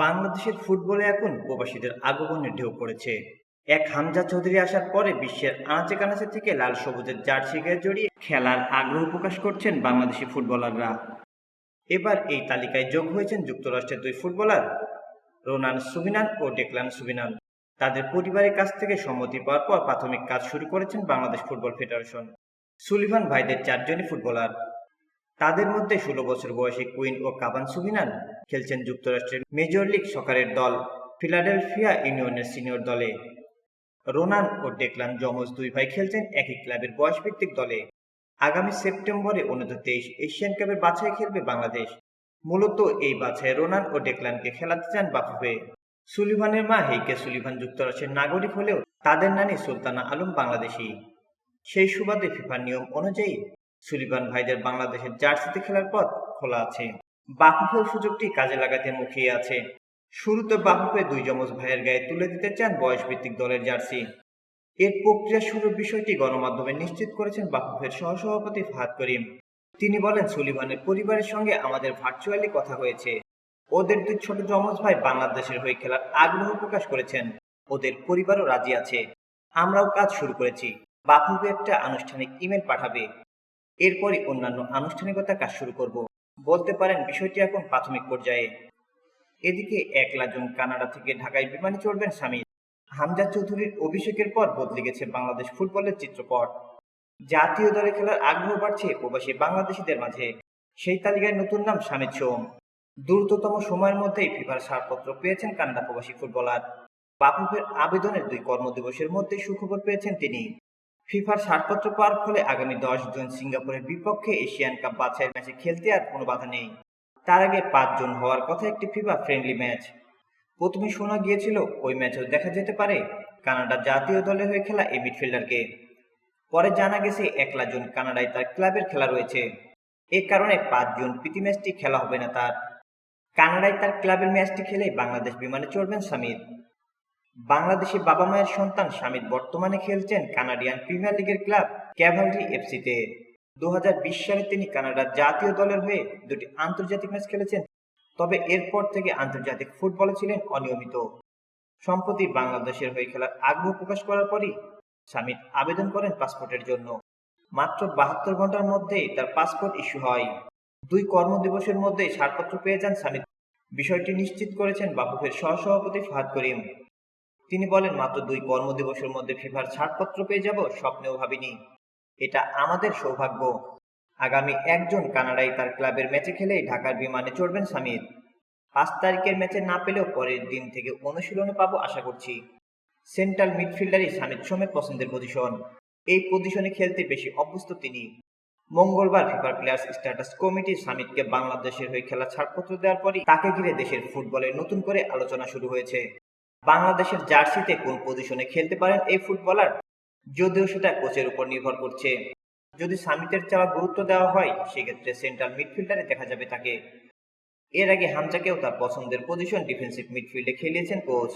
বাংলাদেশের ফুটবলে এখন প্রবাসীদের আগমনের ঢেউ পড়েছে। এক হামজা চৌধুরী আসার পরে বিশ্বের আনাচে কানাচে থেকে লাল সবুজের জার্সি গায়ে জড়িয়ে খেলার আগ্রহ প্রকাশ করছেন বাংলাদেশি ফুটবলাররা। এবার এই তালিকায় যোগ হয়েছেন যুক্তরাষ্ট্রের দুই ফুটবলার, রোনান সুবিনান ও ডেকলান সুবিনান। তাদের পরিবারের কাছ থেকে সম্মতি পাওয়ার পর প্রাথমিক কাজ শুরু করেছেন বাংলাদেশ ফুটবল ফেডারেশন। সুলিভান ভাইদের চারজনই ফুটবলার। তাদের মধ্যে ষোলো বছর বয়সী কুইন ও কাবান সুবিনান খেলছেন যুক্তরাষ্ট্রের মেজর লিগ সকারের দল ফিলাডেলফিয়া ইউনিয়নের সিনিয়র দলে। রোনান ও ডেকলান জমজ দুই ভাই খেলছেন একই ক্লাবের বয়সভিত্তিক দলে। আগামী সেপ্টেম্বরে অনূর্ধ্ব তেইশ এশিয়ান কাপের বাছাই খেলবে বাংলাদেশ। মূলত এই বাছাই রোনান ও ডেকলানকে খেলাতে চান বাফুফে। সুলিভানের মা হেইকে সুলিভান যুক্তরাষ্ট্রের নাগরিক হলেও তাদের নানি সুলতানা আলম বাংলাদেশি। সেই সুবাদে ফিফার নিয়ম অনুযায়ী সুলিভান ভাইদের বাংলাদেশের জার্সিতে খেলার পথ খোলা আছে। বাফুফেও সুযোগটি কাজে লাগাতে মুখিয়ে আছে। শুরুতে বাফুফে দুই যমজ ভাইয়ের গায়ে তুলে দিতে চান বয়সভিত্তিক দলের জার্সি। এর প্রক্রিয়া শুরুর বিষয়টি গণমাধ্যমে নিশ্চিত করেছেন বাফুফের সহসভাপতি ফাহাদ করিম। তিনি বলেন, সুলিভানের পরিবারের সঙ্গে আমাদের ভার্চুয়ালি কথা হয়েছে। ওদের দুই ছোট যমজ ভাই বাংলাদেশের হয়ে খেলার আগ্রহ প্রকাশ করেছেন। ওদের পরিবারও রাজি আছে। আমরাও কাজ শুরু করেছি। বাফুফে একটা আনুষ্ঠানিক ইমেল পাঠাবে। এরপরই অন্যান্য আনুষ্ঠানিকতা কাজ শুরু করব। বলতে পারেন বিষয়টি এখন প্রাথমিক পর্যায়ে। এদিকে একলা জন কানাডা থেকে ঢাকায় বিমানে চড়বেন স্বামী। হামজা চৌধুরীর অভিষেকের পর বদলে গেছে বাংলাদেশ ফুটবলের চিত্রপট জাতীয় দলে খেলার আগ্রহ বাড়ছে প্রবাসী বাংলাদেশিদের মাঝে। সেই তালিকায় নতুন নাম স্বামীর সোম দ্রুততম সময়ের মধ্যেই ফিফার ছাড়পত্র পেয়েছেন কানাডা প্রবাসী ফুটবলার। বাফুফের আবেদনের দুই কর্মদিবসের মধ্যে সুখবর পেয়েছেন তিনি। ফিফার ছাড়পত্র পাওয়ার ফলে আগামী দশ জুন সিঙ্গাপুরের বিপক্ষে এশিয়ান কাপ বাছাইয়ের ম্যাচে খেলতে আর কোনো বাধা নেই। তার আগে পাঁচজন হওয়ার কথা একটি ফিফা ফ্রেন্ডলি ম্যাচ। প্রথমে শোনা গিয়েছিল, ওই ম্যাচেও দেখা যেতে পারে কানাডা জাতীয় দলের হয়ে খেলা এই মিডফিল্ডারকে। পরে জানা গেছে, একলা জন কানাডায় তার ক্লাবের খেলা রয়েছে। এ কারণে পাঁচ জুন প্রীতি ম্যাচটি খেলা হবে না তার। কানাডায় তার ক্লাবের ম্যাচটি খেলে বাংলাদেশ বিমানে চড়বেন সামির। বাংলাদেশি বাবা মায়ের সন্তান স্বামীর বর্তমানে খেলছেন কানাডিয়ান প্রিমিয়ার লিগের ক্লাব ক্যাভালরি এফসিতে। দু সালে তিনি কানাডার জাতীয় দলের হয়ে দুটি আন্তর্জাতিক ম্যাচ খেলেছেন, তবে এরপর থেকে আন্তর্জাতিক ফুটবলে ছিলেন অনিয়মিত। সম্প্রতি বাংলাদেশের হয়ে খেলার আগ্রহ প্রকাশ করার পরই স্বামী আবেদন করেন পাসপোর্টের জন্য। মাত্র বাহাত্তর ঘণ্টার মধ্যেই তার পাসপোর্ট ইস্যু হয়। দুই কর্মদিবসের মধ্যে ছাড়পত্র পেয়ে যান স্বামী বিষয়টি নিশ্চিত করেছেন বাফুফের সহসভাপতি ফাহাদ করিম। তিনি বলেন, মাত্র দুই কর্মদিবসের মধ্যে ফিফার ছাড়পত্র পেয়ে যাব, স্বপ্নেও ভাবিনি। এটা আমাদের সৌভাগ্য। আগামী একজন কানাডায় তার ক্লাবের ম্যাচে খেলেই ঢাকার বিমানে চড়বেন সামির পাঁচ তারিখের ম্যাচে না পেলেও পরের দিন থেকে অনুশীলনে পাবো আশা করছি। সেন্ট্রাল মিডফিল্ডারই সামির সোমের পছন্দের পজিশন। এই পজিশনে খেলতে বেশি অভ্যস্ত তিনি। মঙ্গলবার ফিফার প্লেয়ার্স স্ট্যাটাস কমিটি সামিতকে বাংলাদেশের হয়ে খেলা ছাড়পত্র দেওয়ার পরই তাকে ঘিরে দেশের ফুটবলে নতুন করে আলোচনা শুরু হয়েছে। বাংলাদেশের জার্সিতে কোন পজিশনে খেলতে পারেন এই ফুটবলার যদিও সেটা কোচের উপর নির্ভর করছে। যদি সামিটের চাওয়া গুরুত্ব দেওয়া হয়, সেক্ষেত্রে সেন্ট্রাল মিডফিল্ডারে দেখা যাবে তাকে। এর আগে হামজাকেও তার পছন্দের পজিশন ডিফেন্সিভ মিডফিল্ডে খেলিয়েছেন কোচ